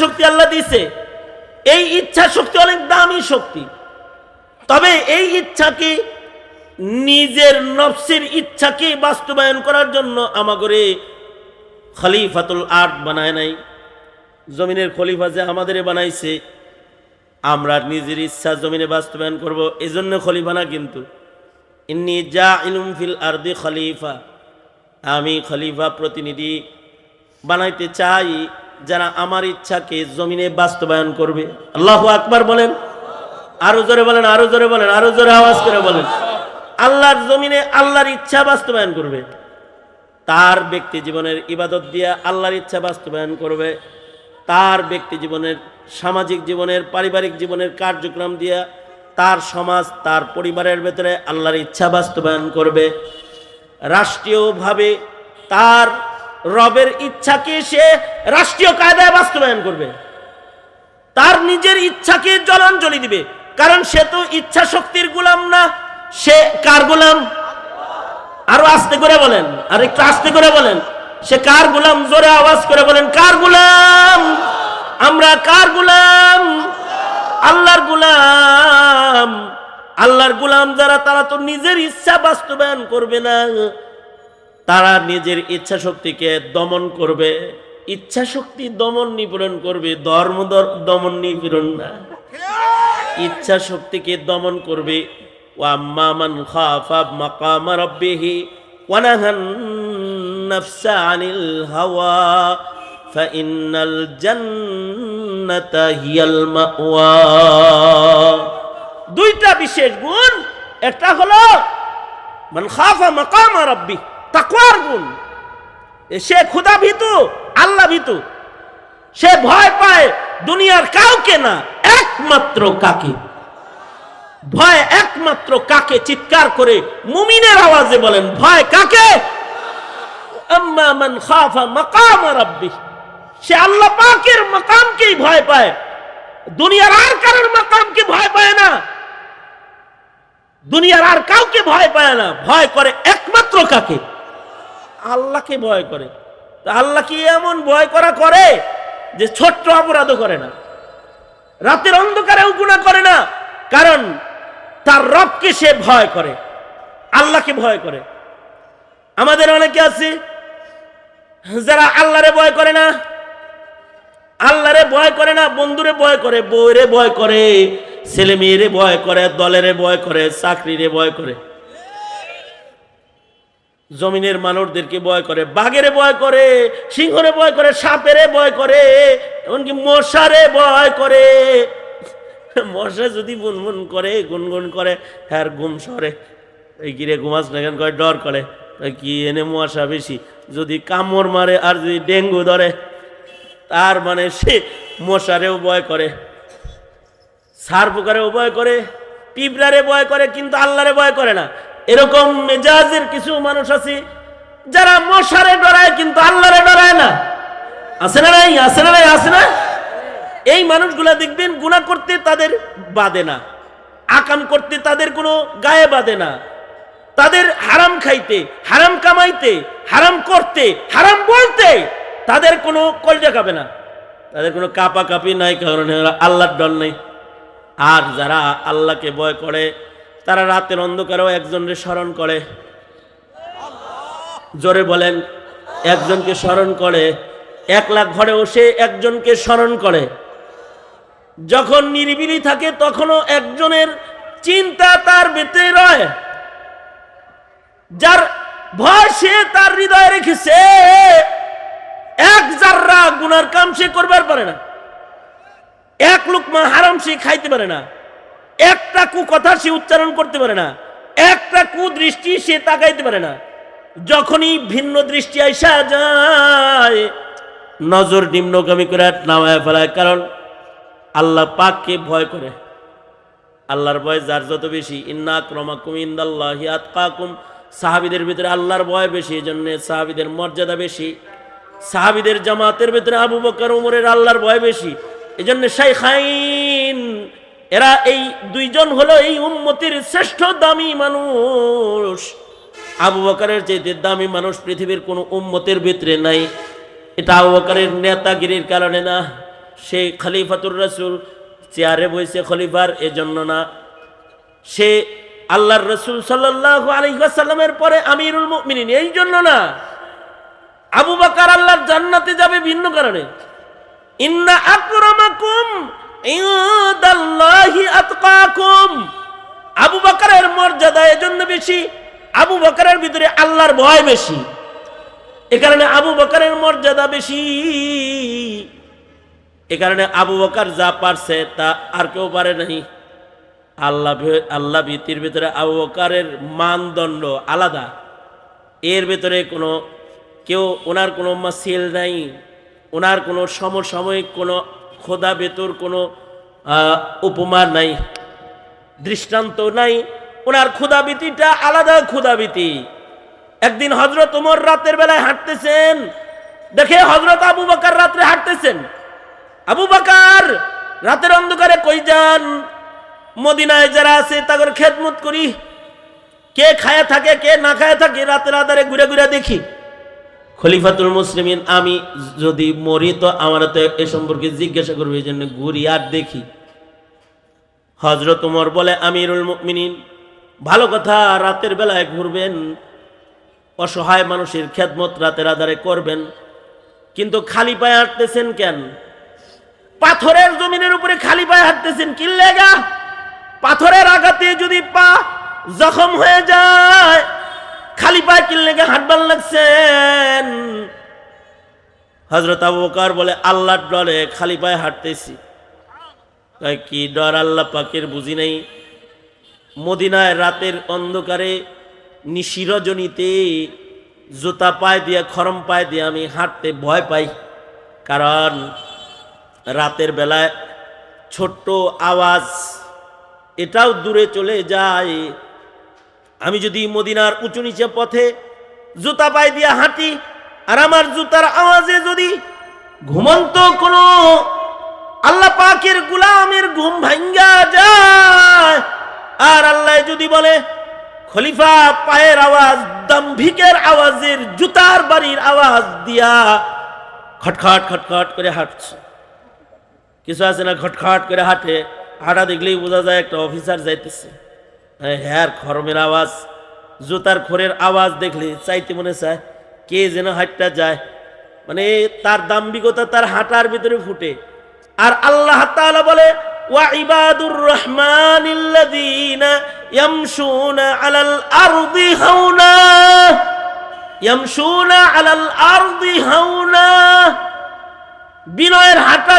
শক্তি আল্লাহ দিছে এই ইচ্ছা শক্তি অনেক দামি শক্তি। তবে এই ইচ্ছাকে, নিজের নফসের ইচ্ছাকে বাস্তবায়ন করার জন্য আমাগরে খলিফাতুল আর্ট বানায় নাই। জমিনের খলিফা যে আমাদের বানাইছে, আমরা নিজের ইচ্ছা জমিনে বাস্তবায়ন করব এই জন্য খলিফা না কিন্তু। যা ইলুম ফিল আরদি খলিফা। আমি খলিফা প্রতিনিধি বানাইতে চাই যারা আমার ইচ্ছাকে জমিনে বাস্তবায়ন করবে। আল্লাহ আকবার বলেন। আরও জোরে বলেন, আরও জোরে বলেন, আরও জোরে আওয়াজ করে বলেন। আল্লাহর জমিনে আল্লাহর ইচ্ছা বাস্তবায়ন করবে। তার ব্যক্তি জীবনের ইবাদত দিয়া আল্লাহর ইচ্ছা বাস্তবায়ন করবে। তার ব্যক্তি জীবনের সামাজিক জীবনের, পারিবারিক জীবনের কার্যক্রম দিয়া তার সমাজ, তার পরিবারের ভেতরে আল্লাহর ইচ্ছা বাস্তবায়ন করবে। রাষ্ট্রীয়ভাবে তার রবের ইচ্ছাকে সে রাষ্ট্রীয় কায়দায় বাস্তবায়ন করবে। তার নিজের ইচ্ছাকে জলাঞ্জলি দিবে। কারণ সে তো ইচ্ছা শক্তির গোলাম না, সে কার গোলাম? আরও আস্তে করে বলেন, আর একটু আস্তে করে বলেন। সে কার গোলাম? জোরে আওয়াজ করে বলেন, কার গোলাম? আমরা কার গোলাম? আল্লাহর গোলাম। আল্লাহর গোলাম যারা, তারা তো নিজের ইচ্ছা বাস্তবায়ন করবে না। তারা নিজের ইচ্ছা শক্তিকে দমন করবে। ইচ্ছা শক্তি দমন নিপীড়ন করবে, ধর্ম দমন নিপীড়ন না। ইচ্ছা শক্তিকে দমন করবে। খাফা রাব্বিহি আনিল হাওয়া দুইটা বিশেষ গুণ, একটা হলো মান খাফা মাকামা রাব্বি তাকওয়ার গুণ। সে ক্ষুধা ভীতু, আল্লাহ ভীতু। সে ভয় পায় দুনিয়ার কাউকে না, একমাত্র কাকে। ভয় একমাত্র কাকে চিৎকার করে মুমিনের আওয়াজে বলেন, ভয় কাকে? সে আল্লাহ পাকের মাকামকেই ভয় পায়। দুনিয়ার আর কারোর মাকামকে ভয় পায় না। দুনিয়ার আর কাউকে ভয় পায় না। ভয় করে একমাত্র কাকে? আল্লাহকে ভয় করে। তা আল্লাহ কি এমন ভয় করা করে যে ছোট্ট অপরাধও করে না? রাতের অন্ধকারেও গুণা করে না। কারণ তার রবকে সে ভয় করে, আল্লাহকে ভয় করে। আমাদের অনেকে আছে, যারা আল্লাহরে ভয় করে না, আল্লাহরে ভয় করে না, বন্ধুরে ভয় করে, বউরে ভয় করে ছেলে মেয়েরে ভয় করে, দলেরে ভয় করে, চাকরিরে ভয় করে। জমিনের মানুষদেরকে ভয় করে, বাঘেরে ভয় করে, সিংহরে ভয় করে, সাপেরে ভয় করে, এমনকি মশারে ভয় করে। মশা যদি বুনবুন করে, গুনগুন করে হ্যাঁ ঘুম সরে। এই গিরে ঘুমাস না কেন? করে ডর করে। কি এনে মশা বেশি? যদি কামড় মারে আর যদি ডেঙ্গু ধরে, তার মানে সে মশারেও ভয় করে। সার পোকারেও ভয় করে, পিঁপড়ারে ভয় করে, কিন্তু আল্লাহরে ভয় করে না। এরকম মেজাজের কিছু মানুষ আছে, যারা মশারে ডরায় কিন্তু আল্লাহরে ডরায় না। আছে না নাই? আছে না নাই? আছে না? এই মানুষগুলা দেখবেন গুণা করতে তাদের বাদে না। আকাম করতে তাদের কোনো গায়ে বাদে না। তাদের হারাম খাইতে, হারাম কামাইতে, হারাম করতে, হারাম বলতে তাদের কোনো কলজা কাঁপে না। তাদের কোনো কাপা কাপি নাই, কারণ আল্লাহর ডর নেই। আর যারা আল্লাহকে ভয় করে তারা রাতের অন্ধকারেও একজনের স্মরণ করে। জোরে বলেন, একজনকে স্মরণ করে এক লাখ ঘরেও সে একজনকে স্মরণ করে। যখন নিরিবিলি থাকে তখনও একজনের চিন্তা তার ভিতরে রয়। যার ভয় সে তার হৃদয়ে রেখেছে। এক জাররা গুনার কাম সে করবার পারে না। এক লুকমা হারাম সে খাইতে পারে না। একটা কু কথা সে উচ্চারণ করতে পারে না। একটা কু দৃষ্টি সে তাকাইতে পারে না। যখনই ভিন্ন দৃষ্টি আইসা যায়, নজর নিম্নগামী করে নামায় ফেলায়। কারণ আল্লাহ পাককে ভয় করে। আল্লাহর ভয় যার যত বেশি। ইন্না ক্রমাকুম ইন্দাল্লাহি আতকাকুম। সাহাবিদের ভিতরে আল্লাহর ভয় বেশি এই জন্য সাহাবিদের মর্যাদা বেশি। সাহাবিদের জামাতের ভিতরে আবু বকর, উমরের আল্লাহর ভয় বেশি। এই জন্য শাইখাইন এরা এই দুইজন হলো এই উম্মতির শ্রেষ্ঠ দামি মানুষ। আবু বকরের চাইতে দামি মানুষ পৃথিবীর কোনো উম্মতের ভিতরে নাই। এটা আবু বকরের নেতাগিরির কারণে না। সে খলিফাতুর রসুল, চেয়ারে বইছে খলিফার, এজন্য না। সে আল্লাহর রসুল সাল্লাহ আলহিহাসাল্লামের পরে আমিরুল মুমিনিন এই জন্য না। আবু বাকার আল্লাহর জান্নাতে যাবে ভিন্ন কারণে। ইন্না আকরামাকুম আবু বাকারের মর্যাদা এজন্য বেশি, আবু বাকারের ভিতরে আল্লাহর ভয় বেশি। এ কারণে আবু বকারের মর্যাদা বেশি। এ কারণে আবু বকার যা পারছে তা আর কেউ পারে নাই আল্লাহ আল্লাহ ভীতির ভিতরে আবু বকারের মানদণ্ড আলাদা। এর ভেতরে কোনো, কেউ, ওনার কোনো মাসিল নাই, ওনার কোনো সমসাময়িক কোনো খোদা বেতর কোনো উপমা নাই, দৃষ্টান্ত নাই। ওনার ক্ষুদাবিতিটা আলাদা ক্ষুদাবিতি একদিন হজরত উমর রাতের বেলায় হাঁটতেছেন। দেখে হজরত আবু বাকার রাত্রে হাঁটতেছেন। আবু বাকার, রাতের অন্ধকারে কই যান? মদিনায় যারা আছে, তাদের খেদমত করি। কে খায়া থাকে, কে না খায়া থাকে, রাতের আধারে ঘুরে ঘুরে দেখি। খলিফাতুল মুসলিমিন, আমি যদি মরি তো আমার তো এ সম্পর্কে জিজ্ঞাসা করবে, এই জন্য ঘুরি আর দেখি। হজরত উমর বলে, আমিরুল মুমিনিন, ভালো কথা, রাতের বেলায় ঘুরবেন, অসহায় মানুষের খেদমত রাতের আধারে করবেন, কিন্তু খালি পায়ে হাঁটতেছেন কেন? পাথরের জমিনের উপরে খালি পায়ে হাঁটতেছেন কি লেগা? পাথরের আঘাতে যদি পা জখম হয়ে যায় খালি পায়ে কি লেগে হাঁটবার লাগছেন। হজরত আবু বকর বলে, আল্লাহর ডরে খালি পায়ে হাঁটতেছি। কি ডর? আল্লাহ পাকের বুঝি নাই। মদিনায় রাতের অন্ধকারে নিশিরজনীতে জুতা পায়ে দিয়ে, খরম পায়ে দিয়ে আমি হাঁটতে ভয় পাই। কারণ রাতের বেলায় ছোট্ট আওয়াজ এটাও দূরে চলে যায়। আমি যদি মদিনার উঁচু নিচে পথে জুতা পায়ে দিয়ে হাঁটি, আর আমার জুতার আওয়াজে যদি ঘুমন্ত কোনো আল্লাহ পাকের গুলামের ঘুম ভাঙ্গা যায়, আর আল্লাহ যদি বলে, খলিফা পায়ের আওয়াজ, দাম্ভিকের আওয়াজের জুতার বাড়ির আওয়াজ দিয়া খটখট খটখট করে হাঁটছে। কিছু আছে না খটখট করে হাঁটে? হাঁটা দেখলেই বোঝা যায় একটা অফিসার যাইতেছে। হ্যাঁ খরমের আওয়াজ, জুতার খোরের আওয়াজ দেখলে চাইতে মনে চায়, কে যেন হাঁটটা যায়। মানে তার দাম্ভিকতা তার হাঁটার ভিতরে ফুটে। আর আল্লাহ বলে বিনয়ের হাঁটা